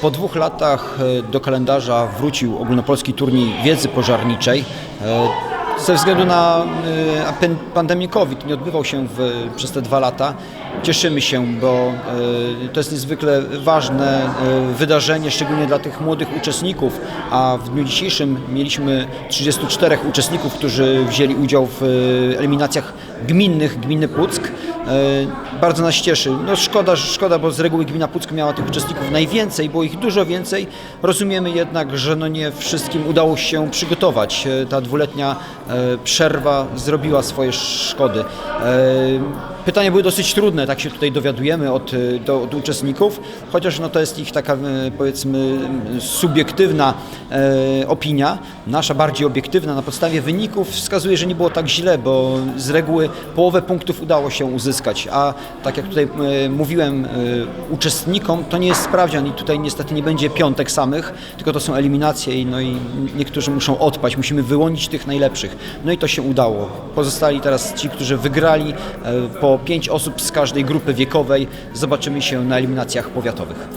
Po dwóch latach e, do kalendarza wrócił ogólnopolski turniej wiedzy pożarniczej. E, Ze względu na e, pandemię COVID nie odbywał się w, przez te dwa lata. Cieszymy się, bo e, to jest niezwykle ważne e, wydarzenie, szczególnie dla tych młodych uczestników, a w dniu dzisiejszym mieliśmy 34 uczestników, którzy wzięli udział w e, eliminacjach gminnych Gminy Puck. E, Bardzo nas cieszy. No szkoda, szkoda, bo z reguły gmina Puck miała tych uczestników najwięcej, było ich dużo więcej. Rozumiemy jednak, że no nie wszystkim udało się przygotować. E, Ta dwuletnia e, przerwa zrobiła swoje szkody. Pytania były dosyć trudne, tak się tutaj dowiadujemy od, e, do, od uczestników, chociaż no to jest ich taka e, powiedzmy subiektywna e, opinia, nasza bardziej obiektywna na podstawie wyników wskazuje, że nie było tak źle, bo z reguły połowę punktów udało się uzyskać, a tak jak tutaj e, mówiłem e, uczestnikom, to nie jest sprawdzian i tutaj niestety nie będzie piątek samych, tylko to są eliminacje i, no i niektórzy muszą odpaść, musimy wyłonić tych najlepszych. No i to się udało. Pozostali teraz ci, którzy wygrali e, po pięć osób z każdej grupy wiekowej. Zobaczymy się na eliminacjach powiatowych.